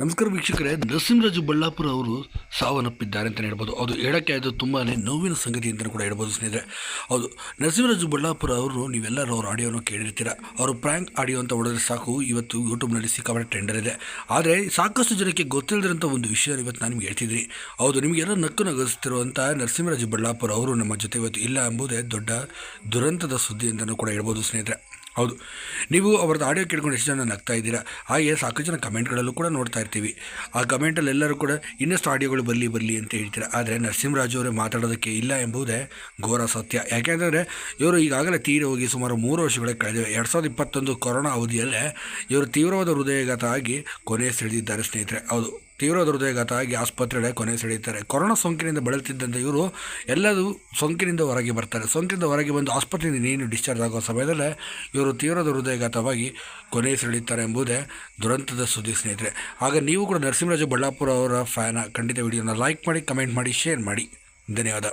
ನಮಸ್ಕಾರ ವೀಕ್ಷಕರೇ, ನರಸಿಂಹರಾಜು ಬಳ್ಳಾಪುರ ಅವರು ಸಾವನ್ನಪ್ಪಿದ್ದಾರೆ ಅಂತಲೇ ಹೇಳ್ಬೋದು. ಅದು ಹೇಳೋಕ್ಕೆ ಅದು ತುಂಬಾ ನೋವಿನ ಸಂಗತಿ ಅಂತಲೂ ಕೂಡ ಹೇಳ್ಬೋದು ಸ್ನೇಹಿತರೆ. ಹೌದು, ನರಸಿಂಹರಾಜು ಬಳ್ಳಾಪುರ ಅವರು, ನೀವೆಲ್ಲರೂ ಅವ್ರ ಆಡಿಯೋನ ಕೇಳಿರ್ತೀರ? ಅವರು ಪ್ರ್ಯಾಂಕ್ ಆಡಿಯೋ ಅಂತ ಹೊಡೆದ್ರೆ ಸಾಕು. ಇವತ್ತು ಯೂಟ್ಯೂಬ್ನಲ್ಲಿ ಸಿಕ್ಕಾಪಟ್ಟೆ ಟೆಂಡರ್ ಇದೆ. ಆದರೆ ಸಾಕಷ್ಟು ಜನಕ್ಕೆ ಗೊತ್ತಿಲ್ಲದಿರೋಂಥ ಒಂದು ವಿಷಯ ಇವತ್ತು ನಾನು ನಿಮ್ಗೆ ಹೇಳ್ತಿದ್ದೀನಿ. ಹೌದು, ನಿಮಗೆಲ್ಲ ನಕ್ಕು ನಗಿಸ್ತಿರುವಂಥ ನರಸಿಂಹರಾಜು ಬಳ್ಳಾಪುರ ಅವರು ನಮ್ಮ ಜೊತೆ ಇವತ್ತು ಇಲ್ಲ ಎಂಬುದೇ ದೊಡ್ಡ ದುರಂತದ ಸುದ್ದಿ ಅಂತಲೂ ಕೂಡ ಹೇಳ್ಬೋದು ಸ್ನೇಹಿತರೆ. ಹೌದು. ನೀವು ಅವ್ರದ್ದು ಆಡಿಯೋ ಕೇಳ್ಕೊಂಡು ಎಷ್ಟು ಜನ ನಗ್ತಾ ಇದ್ದೀರಾ? ಹಾಗೆ ಸಾಕಷ್ಟು ಜನ ಕಮೆಂಟ್ಗಳಲ್ಲೂ ಕೂಡ ನೋಡ್ತಾ ಇರ್ತೀವಿ. ಆ ಕಮೆಂಟಲ್ಲಿ ಎಲ್ಲರೂ ಕೂಡ ಇನ್ನಷ್ಟು ಆಡಿಯೋಗಳು ಬರಲಿ ಬರಲಿ ಅಂತ ಹೇಳ್ತೀರಾ? ಆದರೆ ನರಸಿಂಹರಾಜು ಅವರೇ ಮಾತಾಡೋದಕ್ಕೆ ಇಲ್ಲ ಎಂಬುದೇ ಘೋರ ಸತ್ಯ. ಯಾಕೆಂದರೆ ಇವರು ಈಗಾಗಲೇ ತೀರಿ ಹೋಗಿ ಸುಮಾರು ಮೂರು ವರ್ಷಗಳೇ ಕಳೆದಿವೆ. ಎರಡು ಸಾವಿರದ ಇಪ್ಪತ್ತೊಂದು ಕೊರೋನಾ ಅವಧಿಯಲ್ಲೇ ಇವರು ತೀವ್ರವಾದ ಹೃದಯಘಾತ ಆಗಿ ಕೊನೆ ಸೆಳೆದಿದ್ದಾರೆ ಸ್ನೇಹಿತರೆ. ಹೌದು. ತೀವ್ರವಾದ ಹೃದಯಘಾತ ಆಗಿ ಆಸ್ಪತ್ರೆಗೆ ಕೊನೆ ಸೆಳೆಯುತ್ತಾರೆ. ಕೊರೋನಾ ಸೋಂಕಿನಿಂದ ಬಳಲುತ್ತಿದ್ದಂತೆ ಇವರು ಎಲ್ಲದೂ ಸೋಂಕಿನಿಂದ ಹೊರಗೆ ಬರ್ತಾರೆ. ಸೋಂಕಿನಿಂದ ಹೊರಗೆ ಬಂದು ಆಸ್ಪತ್ರೆಯಿಂದ ನೀನು ಡಿಸ್ಚಾರ್ಜ್ ಆಗೋ ಸಮಯದಲ್ಲೇ ಇವರು ತೀವ್ರ ಹೃದಯಘಾತವಾಗಿ ಕೊನೆ ಸೆಳೆಯುತ್ತಾರೆ ಎಂಬುದೇ ದುರಂತದ ಸುದ್ದಿ ಸ್ನೇಹಿತರೆ. ಆಗ ನೀವು ಕೂಡ ನರಸಿಂಹರಾಜು ಬಳ್ಳಾಪುರ ಅವರ ಫ್ಯಾನ. ಖಂಡಿತ ವಿಡಿಯೋನ ಲೈಕ್ ಮಾಡಿ, ಕಮೆಂಟ್ ಮಾಡಿ, ಶೇರ್ ಮಾಡಿ. ಧನ್ಯವಾದ.